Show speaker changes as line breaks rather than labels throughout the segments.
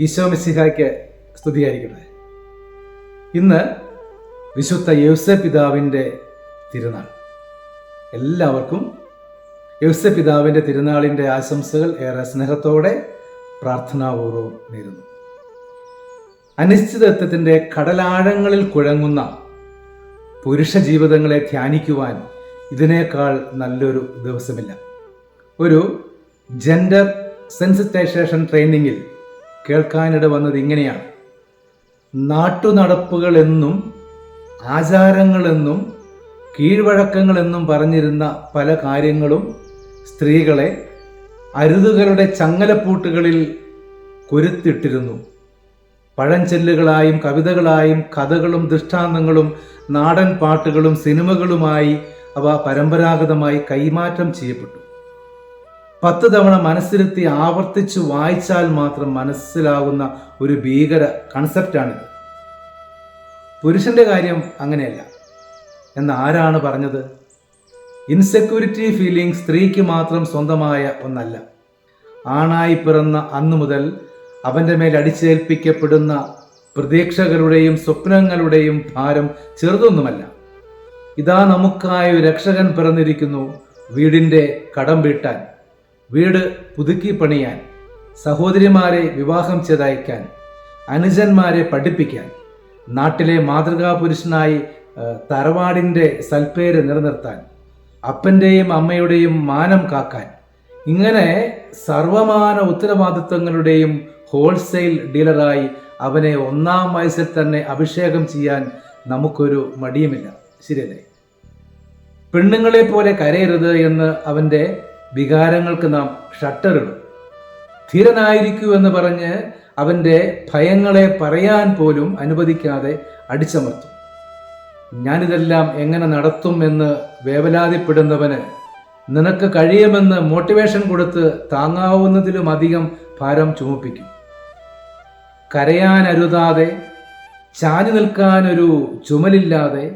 ഈശോ മിസിഹായ്ക്ക് സ്തുതിയായിരിക്കട്ടെ. ഇന്ന് വിശുദ്ധ യൗസ പിതാവിന്റെ തിരുനാൾ. എല്ലാവർക്കും യൗസ പിതാവിന്റെ തിരുനാളിന്റെ ആശംസകൾ ഏറെ സ്നേഹത്തോടെ പ്രാർത്ഥനാപൂർവം നേരുന്നു. അനിശ്ചിതത്വത്തിന്റെ കടലാഴങ്ങളിൽ കുഴങ്ങുന്ന പുരുഷ ജീവിതങ്ങളെ ധ്യാനിക്കുവാൻ ഇതിനേക്കാൾ നല്ലൊരു ദിവസമില്ല. ഒരു ജെൻഡർ സെൻസിറ്റൈസേഷൻ ട്രെയിനിങ്ങിൽ കേൾക്കാനിട വന്നത് ഇങ്ങനെയാണ്. നാട്ടുനടപ്പുകളെന്നും ആചാരങ്ങളെന്നും കീഴ്വഴക്കങ്ങളെന്നും പറഞ്ഞിരുന്ന പല കാര്യങ്ങളും സ്ത്രീകളെ അരുതുകളുടെ ചങ്ങലപ്പൂട്ടുകളിൽ കൊരുത്തിട്ടിരുന്നു. പഴഞ്ചൊല്ലുകളായും കവിതകളായും കഥകളും ദൃഷ്ടാന്തങ്ങളും നാടൻ പാട്ടുകളും സിനിമകളുമായി അവ പരമ്പരാഗതമായി കൈമാറ്റം ചെയ്യപ്പെട്ടു. പത്ത് തവണ മനസ്സിരുത്തി ആവർത്തിച്ച് വായിച്ചാൽ മാത്രം മനസ്സിലാകുന്ന ഒരു ഭീകര കൺസെപ്റ്റാണിത് പുരുഷന്റെ കാര്യം അങ്ങനെയല്ല. എന്ന് ആരാണ് പറഞ്ഞത്? ഇൻസെക്യൂരിറ്റി ഫീലിംഗ് സ്ത്രീക്ക് മാത്രം സ്വന്തമായ ഒന്നല്ല. ആണായി പിറന്ന അന്നു മുതൽ അവന്റെ മേൽ അടിച്ചേൽപ്പിക്കപ്പെടുന്ന പ്രതീക്ഷകളുടെയും സ്വപ്നങ്ങളുടെയും ഭാരം ചെറുതൊന്നുമല്ല. ഇതാ നമുക്കായ ഒരു രക്ഷകൻ പിറന്നിരിക്കുന്നു വീടിന്റെ കടം വീട്ടാൻ. വീട് പുതുക്കി പണിയാൻ സഹോദരിമാരെ വിവാഹം ചെയ്തയക്കാൻ അനുജന്മാരെ പഠിപ്പിക്കാൻ നാട്ടിലെ മാതൃകാ പുരുഷനായി തറവാടിന്റെ സൽപ്പേര് നിലനിർത്താൻ അപ്പന്റെയും അമ്മയുടെയും മാനം കാക്കാൻ ഇങ്ങനെ സർവമാന ഉത്തരവാദിത്വങ്ങളുടെയും ഹോൾസെയിൽ ഡീലറായി അവനെ ഒന്നാം വയസ്സിൽ തന്നെ അഭിഷേകം ചെയ്യാൻ നമുക്കൊരു മടിയുമില്ല. ശരിയല്ലേ? പെണ്ണുങ്ങളെ പോലെ കരയരുത് എന്ന് അവന്റെ വികാരങ്ങൾക്ക് നാം ഷട്ടറിടും. ധീരനായിരിക്കൂ എന്ന് പറഞ്ഞ് അവന്റെ ഭയങ്ങളെ പറയാൻ പോലും അനുവദിക്കാതെ അടിച്ചമർത്തും. ഞാനിതെല്ലാം എങ്ങനെ നടത്തും എന്ന് വേവലാതിപ്പെടുന്നവന് നിനക്ക് കഴിയുമെന്ന് മോട്ടിവേഷൻ കൊടുത്ത് താങ്ങാവുന്നതിലും അധികം ഭാരം ചുമപ്പിക്കും. കരയാനരുതാതെ ചാഞ്ഞു നിൽക്കാനൊരു ചുമലില്ലാതെ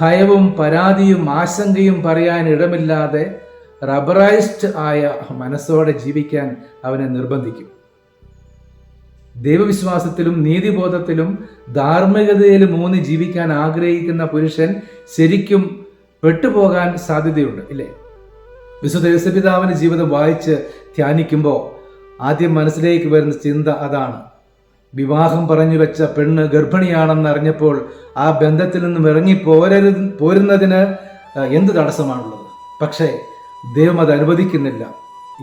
ഭയവും പരാതിയും ആശങ്കയും പറയാൻ ഇടമില്ലാതെ റബറൈസ്ഡ് ആയ മനസ്സോടെ ജീവിക്കാൻ അവനെ നിർബന്ധിക്കും. ദൈവവിശ്വാസത്തിലും നീതിബോധത്തിലും ധാർമ്മികതയിലും ഊന്നി ജീവിക്കാൻ ആഗ്രഹിക്കുന്ന പുരുഷൻ ശരിക്കും പെട്ടുപോകാൻ സാധ്യതയുണ്ട് ഇല്ലേ? വിശുദ്ധ ജീവിതം വായിച്ച് ധ്യാനിക്കുമ്പോൾ ആദ്യം മനസ്സിലേക്ക് വരുന്ന ചിന്ത അതാണ്. വിവാഹം പറഞ്ഞു വെച്ച പെണ്ണ് ഗർഭിണിയാണെന്ന് അറിഞ്ഞപ്പോൾ ആ ബന്ധത്തിൽ നിന്നും ഇറങ്ങി പോരരു പോരുന്നതിന് എന്ത് തടസ്സമാണുള്ളത്? പക്ഷേ ദൈവം അത് അനുവദിക്കുന്നില്ല.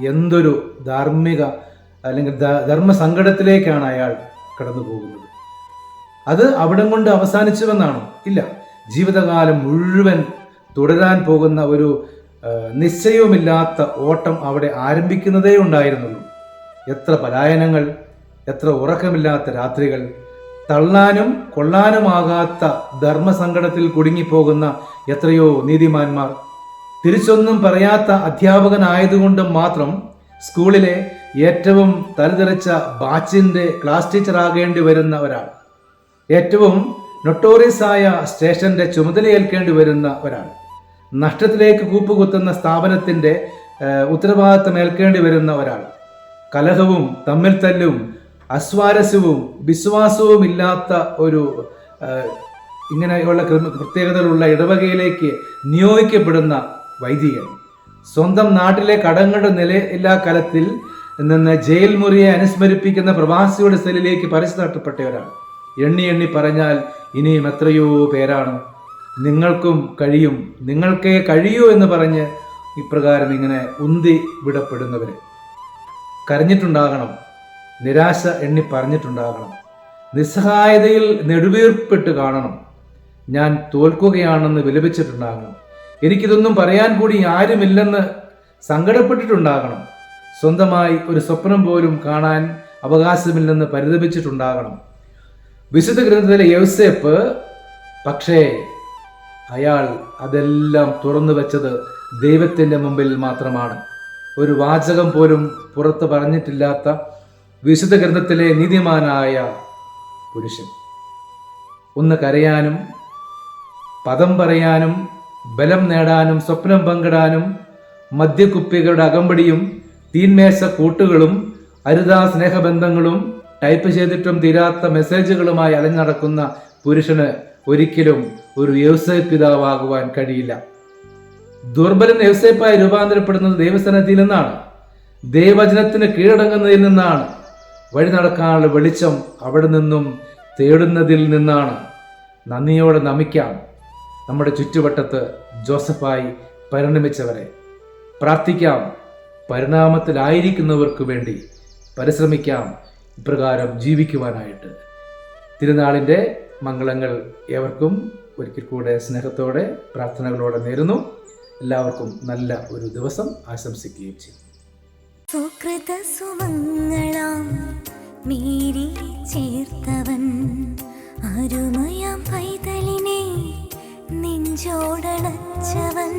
എന്തൊരു ധാർമ്മിക അല്ലെങ്കിൽ ധർമ്മ ധർമ്മസങ്കടത്തിലേക്കാണ് അയാൾ കടന്നു പോകുന്നത് അത് അവിടം കൊണ്ട് അവസാനിച്ചുവെന്നാണോ ഇല്ല. ജീവിതകാലം മുഴുവൻ തുടരാൻ പോകുന്ന ഒരു നിശ്ചയവുമില്ലാത്ത ഓട്ടം അവിടെ ആരംഭിക്കുന്നതേ ഉണ്ടായിരുന്നുള്ളൂ. എത്ര പലായനങ്ങൾ എത്ര ഉറക്കമില്ലാത്ത രാത്രികൾ തള്ളാനും കൊള്ളാനുമാകാത്ത ധർമ്മസങ്കടത്തിൽ കുടുങ്ങിപ്പോകുന്ന എത്രയോ നീതിമാന്മാർ തിരിച്ചൊന്നും പറയാത്ത അധ്യാപകനായതുകൊണ്ട് മാത്രം സ്കൂളിലെ ഏറ്റവും തലതെറിച്ച ബാച്ചിന്റെ ക്ലാസ് ടീച്ചറാകേണ്ടി വരുന്ന ഒരാൾ. ഏറ്റവും നൊട്ടോറിയസ് ആയ സ്റ്റേഷന്റെ ചുമതലയേൽക്കേണ്ടി വരുന്ന ഒരാൾ. നഷ്ടത്തിലേക്ക് കൂപ്പുകുത്തുന്ന സ്ഥാപനത്തിന്റെ ഉത്തരവാദിത്വം ഏൽക്കേണ്ടി വരുന്ന ഒരാൾ. കലഹവും തമ്മിൽ തല്ലും അസ്വാരസ്യവും വിശ്വാസവും ഇല്ലാത്ത ഒരു ഇങ്ങനെയുള്ള പ്രത്യേകതകളുള്ള ഇടവകയിലേക്ക് നിയോഗിക്കപ്പെടുന്ന വൈദികൻ. സ്വന്തം നാട്ടിലെ കടങ്ങളുടെ നിലയില്ലാ കലത്തിൽ നിന്ന് ജയിൽ മുറിയെ അനുസ്മരിപ്പിക്കുന്ന പ്രവാസിയുടെ സെല്ലിലേക്ക് പറിച്ചു നട്ടപ്പെട്ടവരാണ് എണ്ണി എണ്ണി പറഞ്ഞാൽ ഇനിയും എത്രയോ പേരാണ്. നിങ്ങൾക്കും കഴിയും. നിങ്ങൾക്കേ കഴിയൂ എന്ന് പറഞ്ഞ് ഇപ്രകാരം ഇങ്ങനെ ഉന്തി വിടപ്പെടുന്നവര്. കരഞ്ഞിട്ടുണ്ടാകണം. നിരാശ എണ്ണി പറഞ്ഞിട്ടുണ്ടാകണം. നിസ്സഹായതയിൽ നെടുവീർപ്പിട്ട് കാണണം. ഞാൻ തോൽക്കുകയാണെന്ന് വിലപിച്ചിട്ടുണ്ടാകണം. എനിക്കിതൊന്നും പറയാൻ കൂടി ആരുമില്ലെന്ന് സങ്കടപ്പെട്ടിട്ടുണ്ടാകണം. സ്വന്തമായി ഒരു സ്വപ്നം പോലും കാണാൻ അവകാശമില്ലെന്ന് പരിതപിച്ചിട്ടുണ്ടാകണം. വിശുദ്ധ ഗ്രന്ഥത്തിലെ യൗസേപ്പ് പക്ഷേ അയാൾ അതെല്ലാം തുറന്നു വെച്ചത് ദൈവത്തിന്റെ മുമ്പിൽ മാത്രമാണ്. ഒരു വാചകം പോലും പുറത്ത് പറഞ്ഞിട്ടില്ലാത്ത വിശുദ്ധ ഗ്രന്ഥത്തിലെ നീതിമാനായ പുരുഷൻ. ഒന്ന് കരയാനും പദം പറയാനും ബലം നേടാനും സ്വപ്നം പങ്കിടാനും മദ്യക്കുപ്പികളുടെ അകമ്പടിയും തീന്മേശ കൂട്ടുകളും അരുതാ സ്നേഹബന്ധങ്ങളും ടൈപ്പ് ചെയ്തിട്ടും തീരാത്ത മെസ്സേജുകളുമായി അലഞ്ഞടക്കുന്ന പുരുഷന് ഒരിക്കലും ഒരു വ്യവസായ പിതാവാകുവാൻ കഴിയില്ല. ദുർബലൻ വ്യവസായപ്പായി രൂപാന്തരപ്പെടുന്നത് ദൈവസന്നിധിയിൽ നിന്നാണ്. ദൈവവചനത്തിന് കീഴടങ്ങുന്നതിൽ നിന്നാണ്. വഴി നടക്കാനുള്ള വെളിച്ചം അവിടെ നിന്നും തേടുന്നതിൽ നിന്നാണ്. നന്ദിയോടെ നമിക്കാം. നമ്മുടെ ചുറ്റുവട്ടത്ത് ജോസഫായി പരിണമിച്ചവരെ പ്രാർത്ഥിക്കാം. പരിണാമത്തിലായിരിക്കുന്നവർക്ക് വേണ്ടി പരിശ്രമിക്കാം. ഇപ്രകാരം ജീവിക്കുവാനായിട്ട്. തിരുനാളിന്റെ മംഗളങ്ങൾ ഏവർക്കും ഒരിക്കൽ കൂടെ സ്നേഹത്തോടെ പ്രാർത്ഥനകളോടെ നേരുന്നു. എല്ലാവർക്കും നല്ല ഒരു ദിവസം ആശംസിക്കുകയും ചെയ്യും.
സുകൃത ചേർത്തവൻ. അരുമയാം പൈതലിനെ ചോടണച്ചവൻ.